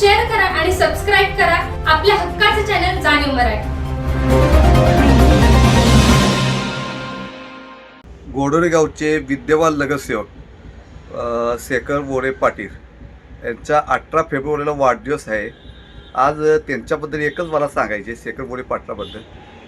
Share करा आणि subscribe करा. आपल्या हक्काचे चॅनल जाणीव मराठी. गोडोरे गावचे विद्यमान नगरसेवक शेखर मोरे पाटील यांचा अठरा फेब्रुवारीला वाढदिवस आहे. आज त्यांच्याबद्दल एकच मला सांगायचे शेखर मोरे पाटलाबद्दल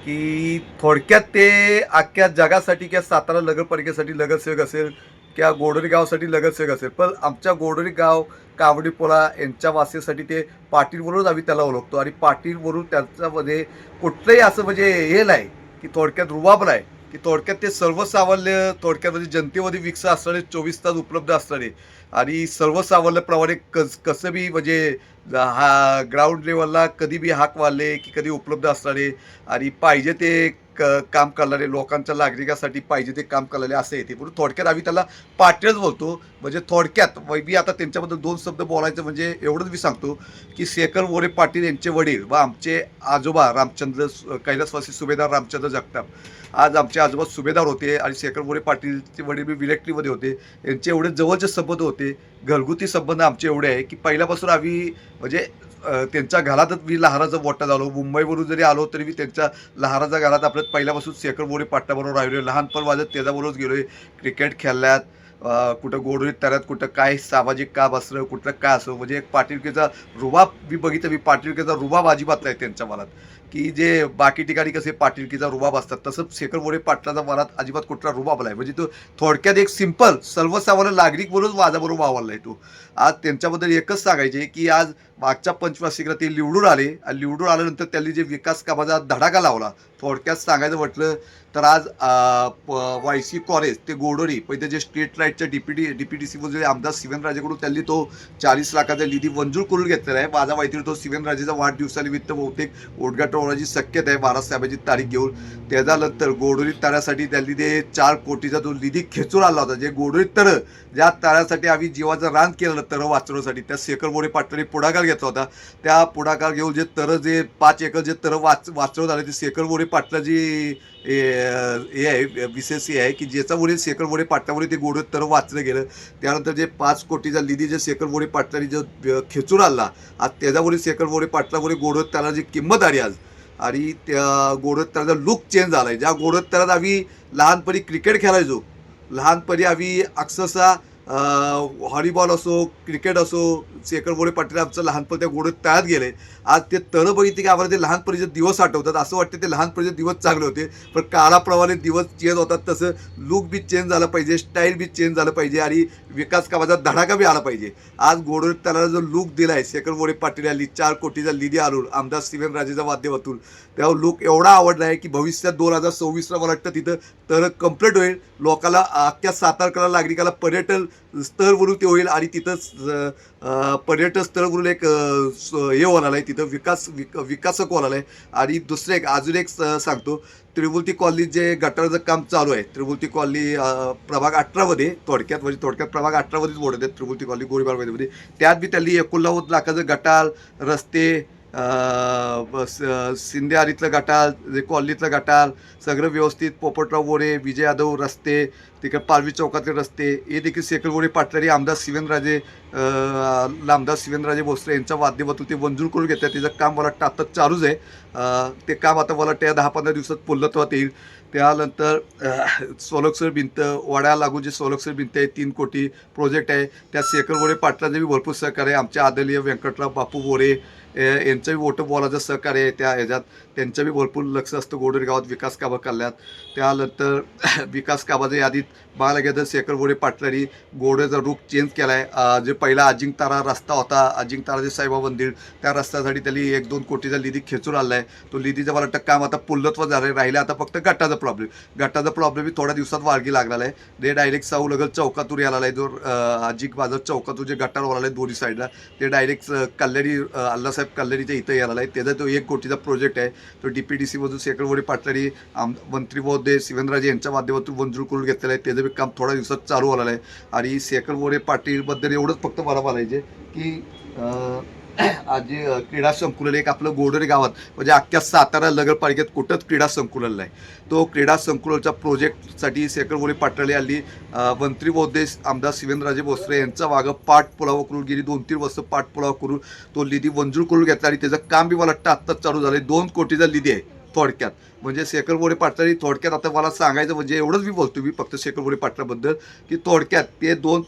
की थोडक्यात ते अख्ख्या जगासाठी किंवा सातारा नगरपालिकेसाठी नगरसेवक असेल किंवा गोडोरी गावासाठी नगरसेवक असेल. पण आमच्या गोडोरी गाव कावडीपोळा यांच्या वासीसाठी ते पाटीलवरून आम्ही त्याला ओळखतो. आणि पाटीलवरून त्यांच्यामध्ये कुठलंही असं म्हणजे हे नाही की थोडक्यात रुबाब नाही की थोडक्यात ते सर्वसामान्य थोडक्यात म्हणजे जनतेमध्ये विकस असणारे चोवीस तास उपलब्ध असणारे आणि सर्वसामान्यप्रमाणे कस कसं बी म्हणजे हा ग्राउंड लेवलला कधी बी हाक मारले की कधी उपलब्ध असणारे आणि पाहिजे ते क काम करणारे लोकांच्या नागरिकासाठी पाहिजे ते काम करणारे असं येते म्हणून थोडक्यात आम्ही त्याला पाटीलच बोलतो. म्हणजे थोडक्यात व मी आता त्यांच्याबद्दल दोन शब्द बोलायचं म्हणजे एवढंच मी सांगतो की शेखर मोरे पाटील यांचे वडील व आमचे आजोबा रामचंद्र कैलासवासी सुभेदार रामचंद्र जगताप. आज आमचे आजोबा सुभेदार होते आणि शेखर मोरे पाटीलचे वडील मी विलेक्ट्रीमध्ये होते. यांचे एवढे जवळचे संबंध होते. घरगुती संबंध आमचे एवढे आहे की पहिल्यापासून आम्ही म्हणजे त्यांच्या घरातच मी लहाराचा मोठा झालो. मुंबईवरून जरी आलो तरी मी त्यांच्या लहाराच्या घरात आपल्यात पहिल्यापासून शेखर मोरे पाटलाबरोबर राहिलो लहानपण माझं त्याच्याबरोबरच गेलो आहे. क्रिकेट खेळल्यात कुठं गोडोरीत तऱ्यात कुठं काय सामाजिक काम असलं कुठलं काय असं म्हणजे एक पाटीलकीचा रुबाब मी बघितलं मी पाटीलकीचा रुबाब अजिबात नाही त्यांच्या मनात. की जे बाकी ठिकाणी कसे पाटीलकीचा रुबाब असतात तसं शेखर मोरे पाटलाचा मनात अजिबात कुठला रुबाब नाही. म्हणजे तो थोडक्यात एक सिंपल सर्वसामान्य नागरिक म्हणून माझ्याबरोबर वावरला आहे तो. आज त्यांच्याबद्दल एकच सांगायचे की आज मागच्या पंचवार्षिकला ते निवडून आले. आणि निवडून आल्यानंतर त्यांनी जे विकास कामाचा धडाका लावला थोडक्यात सांगायचं म्हटलं तर आज वाय सी कॉलेज ते गोडोरी पहिले जे स्ट्रीट लाईटच्या डीपीडी डीपीडी सी आमदार शिवनराजेकडून त्यांनी तो चाळीस लाखाचा निधी मंजूर करून घेतलेला आहे. माझा माहिती तो शिवनराजेचा वाढदिवसानिमित्त बहुतेक उद्घाटन होण्याची शक्यता आहे बारासाहेबाची तारीख घेऊन. त्याच्यानंतर गोडोरी तळ्यासाठी त्यांनी ते चार कोटीचा तो निधी खेचून आला होता. जे गोडोरी तळ ज्या तळ्यासाठी आम्ही जीवाचं रान केलं तर वाचवण्यासाठी त्या शेखर मोरे पाटलांनी पुढाकार घेतला होता. त्या पुढाकार घेऊन जे तरं जे पाच एकर जे तरं वाच वाचवत आले ते शेखर मोरे पाटलाची हे हे आहे विशेष हे आहे की ज्याच्यामुळे शेखर मोरे पाटलामुळे ते गोडं तरं वाचलं गेलं. त्यानंतर जे पाच कोटीचा निधी जे शेखर मोरे पाटलांनी जो खेचून आणला आज त्याच्यामुळे शेखर मोरे पाटलामुळे गोडत त्याला जी किंमत आली आज आणि त्या गोडोत्तराचा त्याचा लुक चेंज झाला आहे ज्या गोडोत्तरात आम्ही लहानपणी क्रिकेट खेळायचो. लहानपणी आम्ही अक्षरशः हॉलीबॉल असो क्रिकेट असो शेखर मोरे पाटील आमचं लहानपण त्या गोडत तळ्यात गेले. आज ते तळं बघितले की आम्हाला ते लहानपणीचे दिवस आठवतात. असं वाटतं ते लहानपणीचे दिवस चांगले होते. पण काळाप्रमाणे दिवस चेंज होतात तसं लुक बी चेंज झालं पाहिजे स्टाईल बी चेंज झालं पाहिजे आणि विकास कामाचा धडाका बी आला पाहिजे. आज गोडोत त्याला जो लुक दिला आहे शेखर मोरे पाटील यांनी चार कोटीचा निधी आणून आमदार शिवेन राजेच्या माध्यमातून तेव्हा लुक एवढा आवडला आहे की भविष्यात दोन हजार सव्वीसला मला वाटतं तिथं तर कंप्लीट होईल. लोकाला अख्ख्या सातारकला नागरिकाला पर्यटन स्थळ ते होईल आणि तिथंच पर्यटन स्थळवरून एक स- हे होणार आहे. तिथं विकास विक विकासक होणार आहे. आणि दुसरं एक अजून एक स- सांगतो. त्रिमूर्ती कॉलनी जे गटाराचं काम चालू आहे त्रिमूर्ती कॉलनी प्रभाग अठरामध्ये थोडक्यात म्हणजे थोडक्यात प्रभाग अठरामध्येच मोडत आहेत त्रिमूर्ती कॉलनी गोळीबारमध्ये. त्यात बी त्यांनी एकोणनव्वद लाखाचं गटार रस्ते शिंदे आरीतलं गटार जे कॉलनीतलं गटार सगळं व्यवस्थित पोपटराव बोरे विजय यादव रस्ते तिकडे पालवी चौकातले रस्ते हे देखील शेखर पाटलारी आमदार शिवेंद्रराजे आमदार शिवेंद्रराजे भोसले यांच्या माध्यमातून ते मंजूर करून घेतात. त्याचं काम मला वाटतं आता चालूच आहे. ते काम आता मला वाटतं दहा पंधरा दिवसात पूर्णत्वात येईल. त्यानंतर अं, सोलकसर भिंत वाड्या लागून जे सोलकसर भिंत आहे तीन कोटी प्रोजेक्ट आहे. त्या शेखर पाटलाचे बी भरपूर सहकार्य आहे. आमच्या आदरणीय व्यंकटराव बापू बोरे यांचं बी मोठं बॉलाचं सहकार्य आहे त्या ह्याच्यात. त्यांचं बी भरपूर लक्ष असतं गोडर गावात विकास कामं करण्यात. त्यानंतर विकास कामाच्या यादीत बघायला तर शेखर मोरे पाटलांनी गोड्याचा रूप चेंज केला आहे जे पहिला अजिंक्यतारा रस्ता होता अजिंक्यतारा जे साईबा मंदिर त्या रस्त्यासाठी त्यांनी एक दोन कोटीचा निधी खेचून आला आहे तो निधीचं मला वाटतं काम आता पुल्लत्व झालं आहे राहिलं आता फक्त गटाचा प्रॉब्लेम गटाचा प्रॉब्लेम थोड्या दिवसात वाळगी लागलेला आहे. ते डायरेक्ट साऊ लगल चौकातूर यायला आहे जो अजिंक बाजार चौकातूर जे गटार वळाला आहे दोन्ही साईडला ते डायरेक्ट कल्याणी अल्लासाहेब कल्लेरीच्या इथं यायला आहे त्याचा तो एक कोटीचा प्रोजेक्ट आहे. तो डी पी डी सीमधून शेकडवडी पाटलरी आम मंत्री महोदय शिवेंद्रराजे यांच्या माध्यमातून मंजूर करून घेतलेला आहे. त्याचं बी काम थोड्या दिवसात चालू होणार आहे. आणि शेखर मोरे पाटीलबद्दल एवढंच फक्त मला म्हणायचे की आज जे क्रीडा संकुलन एक आपलं गोडरे गावात म्हणजे अख्ख्या सातारा नगरपालिकेत कुठंच क्रीडा संकुलन नाही. तो क्रीडा संकुलनच्या प्रोजेक्टसाठी शेखरवोरी पाटळे आली मंत्री महोदय आमदार शिवेंद्रराजे भोसले यांचा मागं पाठपुरावा करून गेली. दोन तीन वर्ष पाठपुरावा करून तो निधी मंजूर करून घेतला आणि त्याचं काम बी मला वाटतं आत्ताच चालू झालं दोन कोटीचा निधी आहे. थोडक्यात. म्हणजे शेखर बोरे पाटलांनी थोडक्यात आता मला सांगायचं म्हणजे एवढंच मी बोलतो मी फक्त शेखर बोरे पाटलाबद्दल की थोडक्यात ते दोन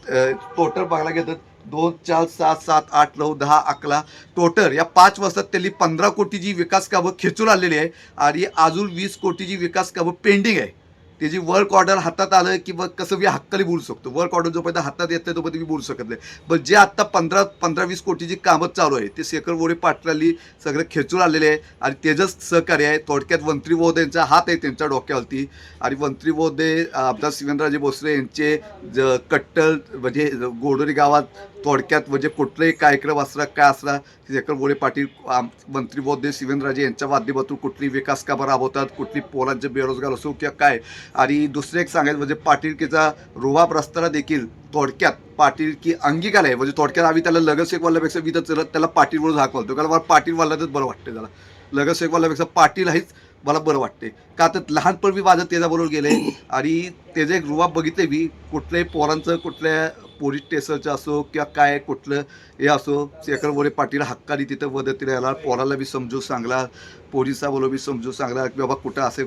टोटल बघायला घेतात दोन चार सात सात आठ नऊ दहा अकरा टोटल या पाच वर्षात त्यांनी पंधरा कोटीची विकास कामं खेचून आलेली आहे आणि अजून वीस कोटीची विकास कामं पेंडिंग आहे. त्याची वर्क ऑर्डर हातात आलं की मग कसं मी हक्कली बोलू शकतो. वर्क ऑर्डर जोपर्यंत हातात येत नाही तोपर्यंत मी बोलू शकत नाही. पण जे आत्ता पंधरा पंधरा वीस कोटीची कामं चालू आहे ते शेखर वोडे पाटलांनी सगळं खेचून आलेले आहे आणि त्याचंच सहकार्य आहे. थोडक्यात मंत्री महोदयांचा हात आहे त्यांच्या डोक्यावरती. आणि मंत्री महोदय आमदार शिवेंद्रराजे भोसले यांचे ज कट्टल म्हणजे गोडोरी गावात थोडक्यात म्हणजे कुठलाही कार्यक्रम असला काय असला शेखर बोरे पाटील आम- मंत्री महोदय शिवेंद्रराजे यांच्या माध्यमातून कुठली विकास कामं राबवतात कुठली पोरांचे बेरोजगार असो किंवा काय. आणि दुसरं एक सांगायचं म्हणजे पाटीलकीचा रुबाब रस्त्याला देखील थोडक्यात पाटील की अंगीकार आहे. म्हणजे थोडक्यात आम्ही त्याला लगनशेख वाल्यापेक्षा मी तर त्याला- त्याला पाटील म्हणून हाक कारण मला पाटील वाल्यातच बरं वाटतं त्याला लगनशेख वाल्यापेक्षा पाटील आहेच मला बरं वाटते का तर लहानपण मी माझं त्याच्याबरोबर गेले. आणि त्याचं एक रुबाब बघितलं मी. कुठल्याही पोरांचं कुठल्या पोलीस स्टेशनचं असो किंवा काय कुठलं हे असो शेखर मोरे पाटील हक्काने तिथं मदतीला याला पोराला बी समजू सांगला पोलिसाबरोबर बी समजू सांगला की बाबा कुठं असे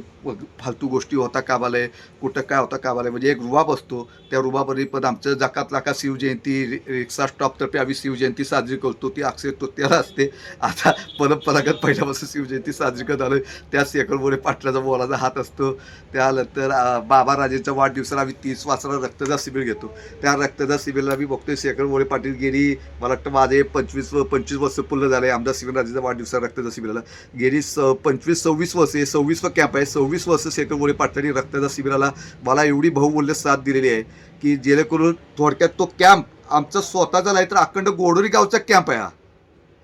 फालतू गोष्टी होता कामाला कुठं काय होता कामाला. म्हणजे एक रुबाब असतो. त्या रुबाबरी पण आमचं जकात लाका शिवजयंती रिक्षा स्टॉपतर्फे आम्ही शिवजयंती साजरी करतो. ती अक्षय तृतीयाला असते. आता परंपरागत पहिल्यापासून शिवजयंती साजरी करत आलो त्या शेखर मोरे पाटलाचा बोलाचा हात असतो. त्यानंतर बाबा राजेचा वाढदिवसाला आम्ही तीस वाजता रक्तदान शिबिर घेतो. त्या रक्तदान शिबिरला मी बघतोय शेखर मोरे पाटील गेली मला वाटतं माझे पंचवीस पंचवीस वर्ष पूर्ण झाले आमदार शिवराजेचा वाढदिवसा रक्तदान शिबिराला. गेली स पंचवीस सव्वीस वर्ष हे सव्वीसवा कॅम्प आहे. सव्वीस वर्ष शेखर मोरे पाटलांनी रक्तदान शिबिराला मला एवढी बहुमूल्य साथ दिलेली आहे की जेणेकरून थोडक्यात तो कॅम्प आमचा स्वतःचा नाही तर अखंड गोडोरी गावचा कॅम्प आहे हा.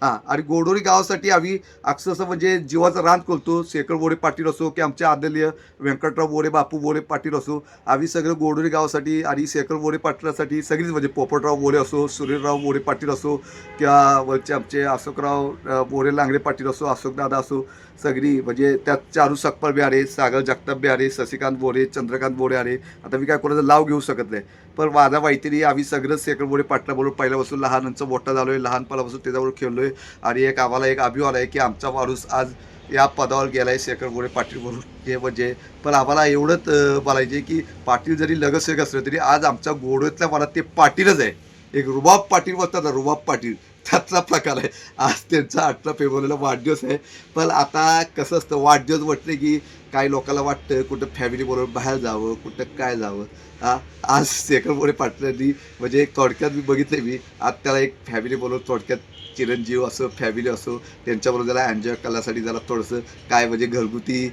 हां आणि गोडोरी गावासाठी आम्ही अक्षरशः म्हणजे जीवाचं रान खोलतो. शेखर बोरे पाटील असो की आमच्या आदरणीय व्यंकटराव बोरे बापू बोरे पाटील असो आम्ही सगळं गोडोरी गावासाठी आणि शेखर बोरे पाटलासाठी सगळीच म्हणजे पोपटराव बोरे असो सुरेशराव बोरे पाटील असो किंवा वरचे आमचे अशोकराव अ, बोरे लांगडे पाटील असो अशोकदादा असो सगळी म्हणजे त्यात चारू सकपाळ बी आरे सागर जगताप बी आले शशिकांत बोरे चंद्रकांत बोरे आले आता मी काय कोणाचं लाव घेऊ शकत नाही. पण माझा माहितीने आम्ही सगळंच शेखर बोरे पाटलाबरोबर पहिल्यापासून लहानांचं मोठा आहे लहानपणापासून त्याच्याबरोबर आहे आणि एक आम्हाला एक अभिमान आहे की आमचा माणूस आज या पदावर गेला आहे शेखर बोरे पाटीलवरून हे म्हणजे पण आम्हाला एवढंच बोलायचे की पाटील जरी लगसेक असलं तरी आज आमच्या गोडोतल्या मनात ते पाटीलच आहे. एक रुबाब पाटील बोलतात ना रुबाब पाटील. त्यातला प्रकार आहे. आज त्यांचा अठरा फेब्रुवारीला वाढदिवस आहे. पण आता कसं असतं वाढदिवस म्हटलं की काही लोकांना वाटतं कुठं फॅमिलीबरोबर बाहेर जावं कुठं काय जावं. हा आज शेखर बोरे पाटलांनी म्हणजे एक थोडक्यात मी बघितले मी. आज त्याला एक फॅमिलीबरोबर थोडक्यात चिरंजीव असो फॅमिली असो त्यांच्याबरोबर जरा एन्जॉय करण्यासाठी जरा थोडंसं काय म्हणजे घरगुती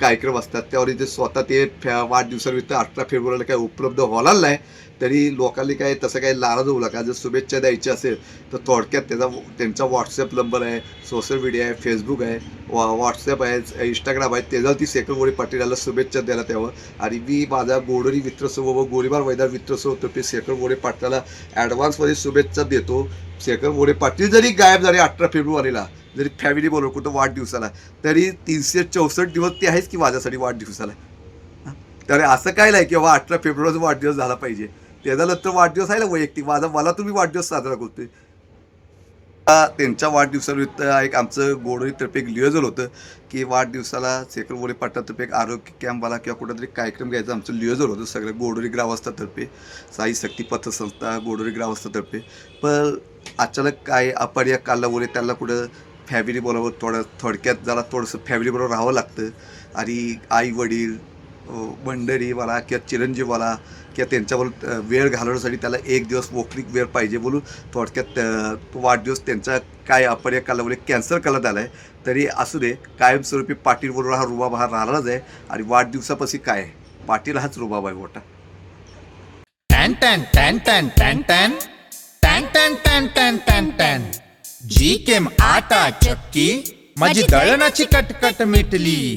कार्यक्रम असतात. त्यावर इथे स्वतः ते फॅ वाढदिवसानिमित्त अठरा फेब्रुवारीला काय उपलब्ध होणार नाही. तरी लोकांनी काय तसं काही नाराज होऊ नका. जर शुभेच्छा द्यायची असेल तर थोडक्यात त्याचा त्यांचा व्हॉट्सअप नंबर आहे सोशल मीडिया आहे फेसबुक आहे वॉ व्हॉट्सअप आहे इंस्टाग्राम आहे. त्याच्यावरती ती मोरे पाटील याला शुभेच्छा द्यायला त्यावर. आणि मी माझा गोडरी मित्रसमूह व गोळीबार मैदान मित्रसमूह तर्फे सेकंड मोरे पाटलाला ॲडव्हान्समध्ये शुभेच्छा देतो. शेखर मोरे पाटील जरी गायब झाले अठरा फेब्रुवारीला जरी फॅमिली बरोबर कुठं वाढदिवसाला तरी तीनशे चौसष्ट दिवस ते आहेच की माझ्यासाठी वाढदिवसाला. हा? तर असं काय नाही की बाबा अठरा फेब्रुवारीचा वाढदिवस झाला पाहिजे. त्याचा नंतर वाढदिवस आहे ना वैयक्तिक. माझा मला तुम्ही वाढदिवस साजरा करतोय. आता त्यांच्या वाढदिवसानिमित्त एक आमचं गोडोरीतर्फे एक नियोजन होतं की वाढदिवसाला शेखर मोरे एक आरोग्य कॅम्पवाला किंवा कुठंतरी कार्यक्रम घ्यायचं आमचं नियोजन होतं सगळं गोडोरी ग्रामस्थातर्फे साई शक्ती पथसंस्था गोडोरी ग्रामस्थातर्फे पण अचानक काय अपर्या काढल्यामुळे त्यांना कुठं फॅमिली बरोबर थोडं थोडक्यात जरा थोडंसं फॅमिली बरोबर राहावं लागतं. आणि आई वडील मला किंवा चिरंजीव मला किंवा त्यांच्याबरोबर अ, वेळ घालवण्यासाठी त्याला एक दिवस मोकळीक वेळ पाहिजे बोलून थोडक्यात वाढदिवस त्यांचा काय अपर्या कालामुळे कॅन्सल करण्यात आला आहे तरी असू दे कायमस्वरूपी पाटील बरोबर हा रुबाब हा राहणारच आहे आणि वाढदिवसापाशी काय आहे पाटील हाच रुबाब आहे मोठा टॅन टॅन टॅन टॅन टॅन टॅन टॅन टॅन टॅन टॅन टॅन टॅन जी केम आटा चक्की माझी दळणाची कटकट मिटली